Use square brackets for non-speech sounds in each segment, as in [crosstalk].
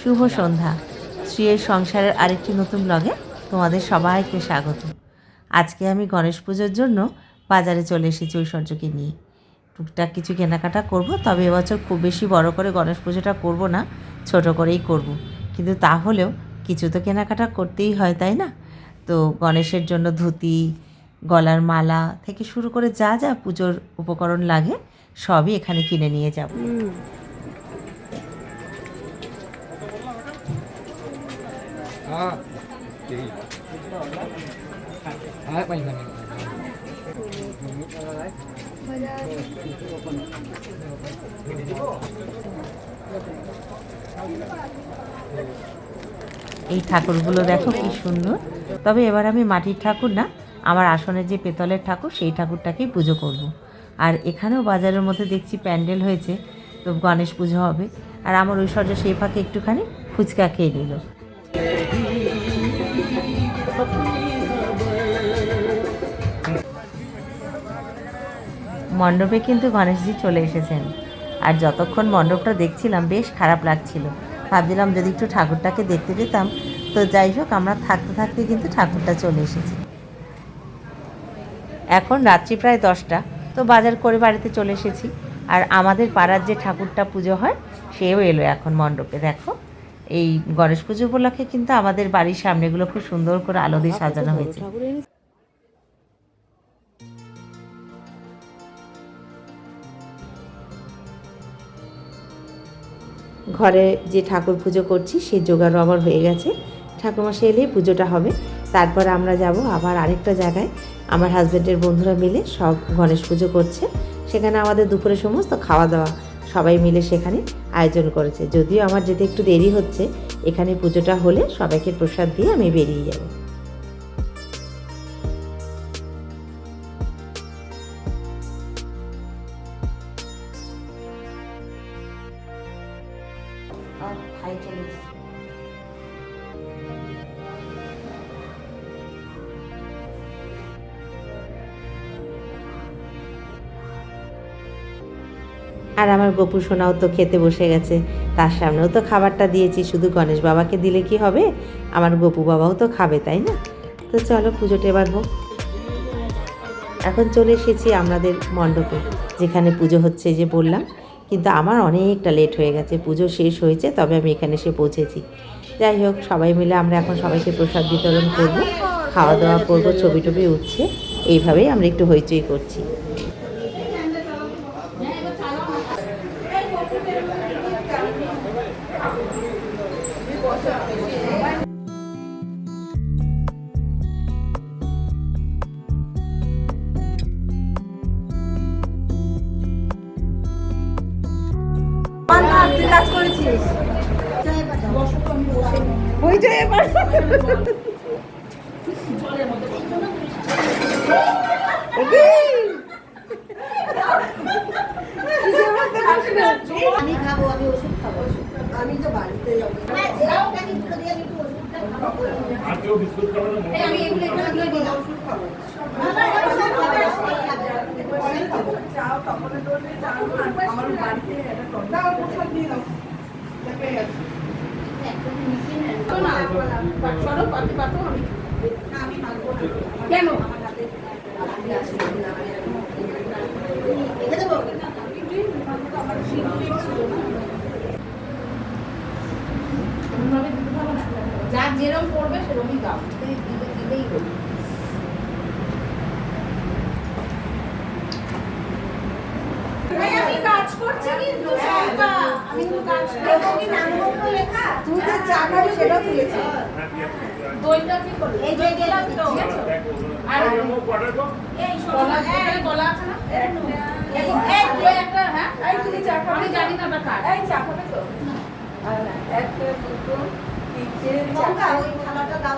শুভ সন্ধ্যা। শ্রীয়ের সংসারের আরেকটি নতুন ব্লগে তোমাদের সবাইকে স্বাগত। আজকে আমি গণেশ পুজোর জন্য বাজারে চলে এসেছি ঐশ্বর্যকে নিয়ে। টুকটাক কিছু কেনাকাটা করব, তবে এবছর খুব বেশি বড় করে গণেশ পুজোটা করব না, ছোট করেই করব। কিন্তু তাহলেও কিছু তো কেনাকাটা করতেই হয়, তাই না? তো গণেশের জন্য ধুতি গলার মালা থেকে শুরু করে যা যা পুজোর উপকরণ লাগে, সবই এখানে কিনে নিয়ে যাব। এই ঠাকুরগুলো দেখো কি সুন্দর। তবে এবার আমি মাটির ঠাকুর না আমার আসনের যে পেতলের ঠাকুর, সেই ঠাকুরটাকেই পুজো করব। আর এখানেও বাজারের মধ্যে দেখছি প্যান্ডেল হয়েছে, তো গণেশ পুজো হবে। আর আমার ঐশ্বর্য সেই ফাঁকে একটুখানি ফুচকা খেয়ে নিল। মণ্ডপে কিন্তু গণেশজি চলে এসেছেন। আর যতক্ষণ মণ্ডপটা দেখছিলাম, বেশ খারাপ লাগছিল। ভাবছিলাম যদি একটু ঠাকুরটাকে দেখতে পেতাম তো যাই হোক, আমরা থাকতে থাকতে কিন্তু ঠাকুরটা চলে এসেছি। এখন রাত্রি প্রায় দশটা, তো বাজার করে বাড়িতে চলে এসেছি। আর আমাদের পাড়ার যে ঠাকুরটা পুজো হয়, সেও এলো এখন মণ্ডপে, দেখো। এই গণেশ পুজো উপলক্ষে কিন্তু আমাদের বাড়ির সামনেগুলো খুব সুন্দর করে আলো দিয়ে সাজানো হয়েছে। ঘরে যে ঠাকুর পুজো করছি সে জোগাড়ও আমার হয়ে গেছে। ঠাকুরমাসে এলেই পুজোটা হবে। তারপর আমরা যাব আবার আরেকটা জায়গায়। আমার হাজব্যান্ডের বন্ধুরা মিলে সব গণেশ পুজো করছে। সেখানে আমাদের দুপুরে সমস্ত খাওয়া দাওয়া সবাই মিলে সেখানে আয়োজন করেছে। যদিও আমার যেতে একটু দেরি হচ্ছে, এখানে পুজোটা হলে সবাইকে প্রসাদ দিয়ে আমি বেরিয়ে যাব। চলে আর আমার গপু সোনাও তো খেতে বসে গেছে। তার সামনেও তো খাবারটা দিয়েছি, শুধু গণেশ বাবাকে দিলে কি হবে? আমার গপু বাবাও তো খাবে, তাই না? তো চলো পুজোটা এবার হোক। এখন চলে এসেছি আমাদের মণ্ডপে, যেখানে পুজো হচ্ছে যে বললাম। কিন্তু আমার অনেকটা লেট হয়ে গেছে, পুজো শেষ হয়েছে, তবে আমি এখানে এসে পৌঁছেছি। যাই হোক, সবাই মিলে আমরা এখন সবাইকে প্রসাদ বিতরণ করব, খাওয়া দাওয়া করব, ছবি টবি উঠছে, এইভাবেই আমরা একটু হইচই করছি। কাজ করেছিস? হইচই এবার। আমি খাব আমি ওষুধ খাব আমি তো বাড়িতে যাব। আমি এগুলো ওষুধ খাব। কেন? যার যেরকম পড়বে সেরকমই দাও। দিলেই হলো আমি কাজ করছি কিন্তু আমি তো কাজ তুই যে চা খাবি সেটাও তুলেছি। দইটা কি করলে? এই যে দিলাম তো। ঠিক আছে আর এই কলা দোকানে কলা আছে না? এই এই দই একটা হ্যাঁ? এই তুমি চা খাবে আমি জানি না বা কার এই চা খাবে তো। একটা দুটো তিনটে চারটে। ওই থালাটা দাও।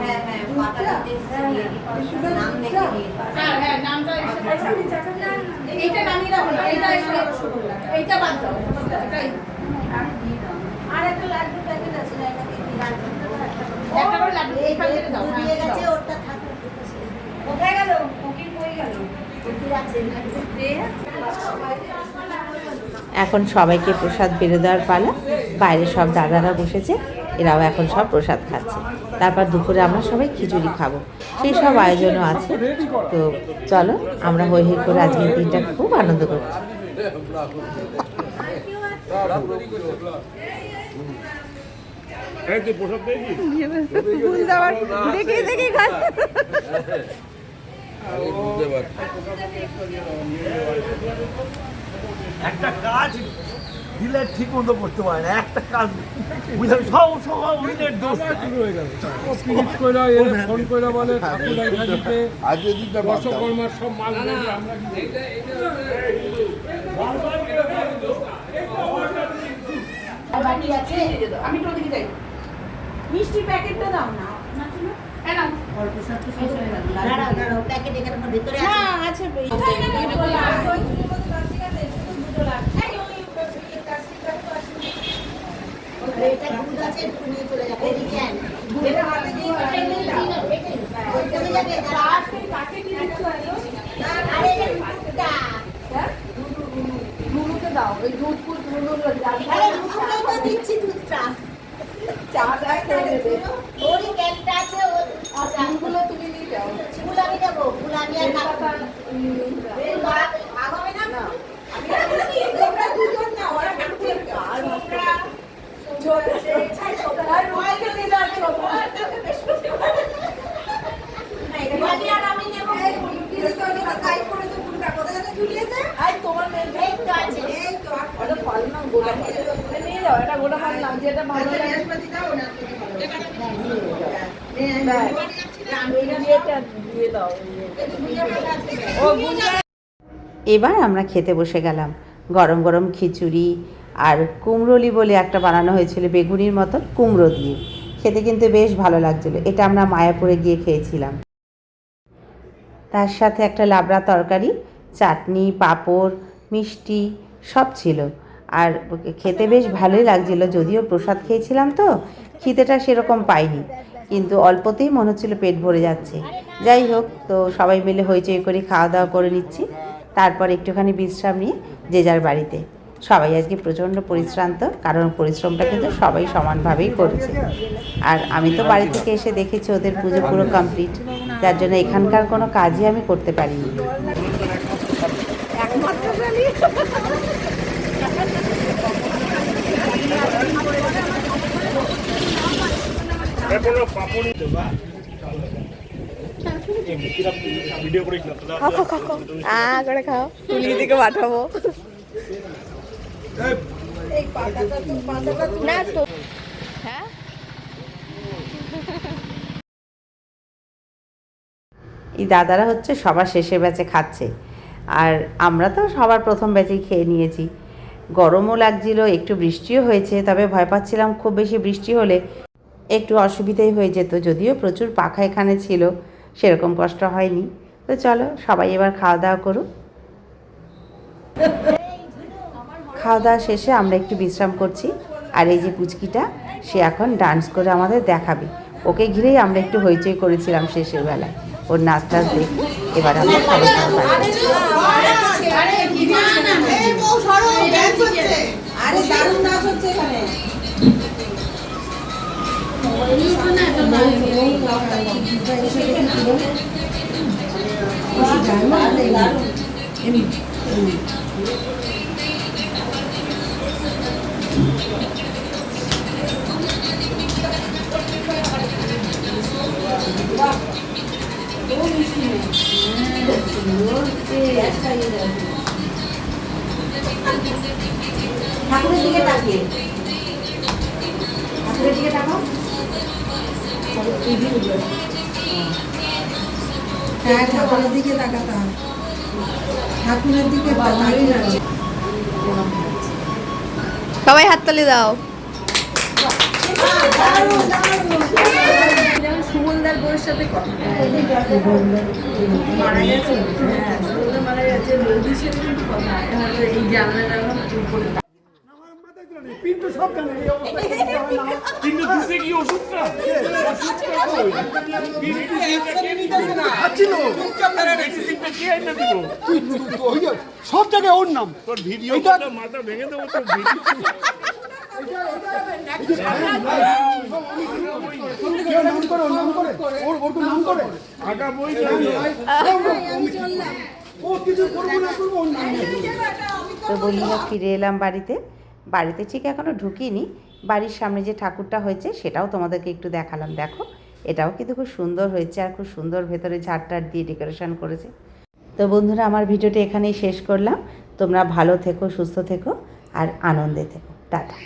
হ্যাঁ হ্যাঁ পাটা দিতে নাম লিখে দিয়ে হ্যাঁ হ্যাঁ নামটা এসে এইটা নামিয়ে রাখো না এইটা এসে। এইটা বাদ দাও এটাই। আর একটা লাড্ডু প্যাকেট আছে। একটা করে লাগবে এইখান থেকে দাও হ্যাঁ, দিয়ে গেছে। ওটা কোথায় গেল? কই গেল? এখন সবাইকে প্রসাদ বেড়ে দেওয়ার পালা। বাইরে সব দাদারা বসেছে। এরাও এখন সব প্রসাদ খাচ্ছে। তারপর দুপুরে আমরা সবাই খিচুড়ি খাব। সেই সব আয়োজনও আছে। তো চলো আমরা হই হই করে আজকের দিনটা খুব আনন্দ করছি এই তুই প্রসাদ পেয়েছিস দেখি দেখি একটা কাজ দিলে ঠিক মতো করতে পারে না একটা কাজ বুঝলাম সব সব উইনের দোষ। পিরিত কইরা এর ফোন কইরা বলে ঠাকুর দেখা দিতে। দর্শকর্মার সব মাল রেডি আমরা কি বাকি আছে? আমি তো ওদিকে যাই। মিষ্টির প্যাকেটটা দাও না। হ্যাঁ দাঁড়াও দাঁড়াও প্যাকেট এখানে আমার ভিতরে না আছে। আছে এটা দুধ আছে একটু নিয়ে চলে যাবে। এদিকে এটা হাতে দিয়ে চলে যাবে। দাঁড়া আরে এটা দুধটা। দাও ওই দুধ ফুল নুনু আরে দুধটাই তো দিচ্ছি দুধটা। চাটা খেয়ে নেবে। ওরই ক্যানটা আছে ও আচ্ছা তুমি নিয়ে যাও। ফুল আমি দেবো ফুল আমি আর না। এই না? আমি তোমরা দুজন না ওরা আর তোমরা ছোট আর রয়েকে দিলে আর ছোট বাড়ি আর আমি নেব আই তোমার মেয়ে এই তো আছে এই তো ওটা ফল না গোটা ফল নিয়ে এবার আমরা খেতে বসে গেলাম। গরম গরম খিচুড়ি আর কুমড়োলি বলে একটা বানানো হয়েছিল বেগুনির মতন কুমড়ো দিয়ে। খেতে কিন্তু বেশ ভালো লাগছিল। এটা আমরা মায়াপুরে গিয়ে খেয়েছিলাম। তার সাথে একটা লাবড়া তরকারি, চাটনি, পাঁপড়, মিষ্টি সব ছিল। আর খেতে বেশ ভালোই লাগছিল, যদিও প্রসাদ খেয়েছিলাম তো, খিদেটা সেরকম পাইনি। কিন্তু অল্পতেই মনে হচ্ছিল পেট ভরে যাচ্ছে। যাই হোক, তো সবাই মিলে হইচই করে খাওয়া দাওয়া করে নিচ্ছি। তারপর একটুখানি বিশ্রাম নিয়ে যে যার বাড়িতে। সবাই আজকে প্রচণ্ড পরিশ্রান্ত, কারণ পরিশ্রমটা কিন্তু সবাই সমানভাবেই করেছে। আর আমি তো বাড়ি থেকে এসে দেখেছি ওদের পুজো পুরো কমপ্লিট, যার জন্য এখানকার কোনো কাজই আমি করতে পারিনি। করে এই দাদারা হচ্ছে সবার শেষের ব্যাচে খাচ্ছে। আর আমরা তো সবার প্রথম ব্যাচেই খেয়ে নিয়েছি। গরমও লাগছিল একটু বৃষ্টিও হয়েছে তবে ভয় পাচ্ছিলাম খুব বেশি বৃষ্টি হলে। একটু অসুবিধাই হয়ে যেত, যদিও প্রচুর পাখা এখানে ছিল, সেরকম কষ্ট হয়নি। তো চলো, সবাই এবার খাওয়া দাওয়া করুক। খাওয়া দাওয়া শেষে আমরা একটু বিশ্রাম করছি, আর এই যে পুচকিটা, সে এখন ডান্স করে আমাদের দেখাবে। ওকে ঘিরেই আমরা একটু হইচই করেছিলাম শেষের বেলায়। ওর নাচ টাচ দেখে এবার আমরা ঠাকুরের দিকে তাকিয়ে ঠাকুরের দিকে তাকাও হ্যাঁ ঠাকুরের দিকে তাকাতে হবে। ঠাকুরের দিকে সবাই দাও। যেমন সুমনদার বউয়ের সাথে কথা মারা গেছে? হ্যাঁ মারা গেছে। বৌদির সাথে কিন্তু কথা এই কিন্তু সব জানে এই অবস্থা [laughs] কি ওষুধটা? মেডিসিনটা কে? দিব তুই- তুই- সব জায়গায় ওর নাম। তোর ভিডিও মাথা ভেঙে দেবো তোর ভিডিও। নাম করে নাম করে? ওর ওর তো নাম করে। আগা বই ও কিছু করব না করব ওর নাম নেই। তো বন্ধুরা ফিরে এলাম বাড়িতে। বাড়িতে ঠিক এখনও ঢুকিনি। বাড়ির সামনে যে ঠাকুরটা হয়েছে সেটাও তোমাদেরকে একটু দেখালাম, দেখো। এটাও কিন্তু খুব সুন্দর হয়েছে আর খুব সুন্দর ভেতরে ঝাড়টার দিয়ে ডেকোরেশন করেছে। তো বন্ধুরা, আমার ভিডিওটা এখানেই শেষ করলাম। তোমরা ভালো থেকো, সুস্থ থেকো আর আনন্দে থেকো। টাটা।